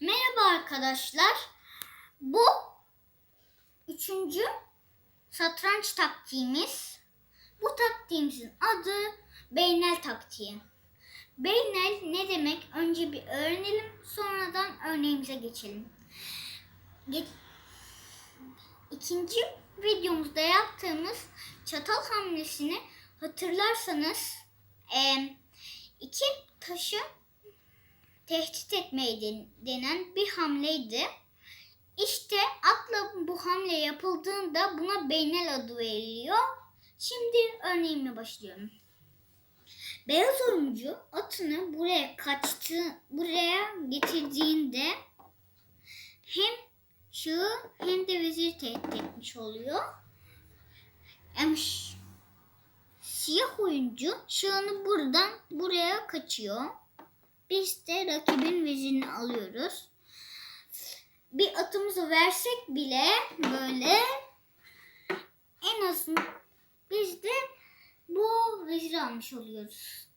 Merhaba arkadaşlar. Bu üçüncü satranç taktiğimiz. Bu taktiğimizin adı Beynel taktiği. Beynel ne demek? Önce bir öğrenelim, sonradan örneğimize geçelim. Ge- İkinci videomuzda yaptığımız çatal hamlesini hatırlarsanız eee, iki taşı tehdit etmeyi den- denen bir hamleydi. İşte atla bu hamle yapıldığında buna beynel adı veriliyor. Şimdi örneğime başlıyorum. Beyaz oyuncu atını buraya kaçtı, buraya getirdiğinde hem şahı hem de vezir tehdit etmiş oluyor. Hem siyah oyuncu şahını buradan buraya kaçıyor. Biz de rakibin vezirini alıyoruz. Bir atımızı versek bile böyle en azından biz de bu veziri almış oluyoruz.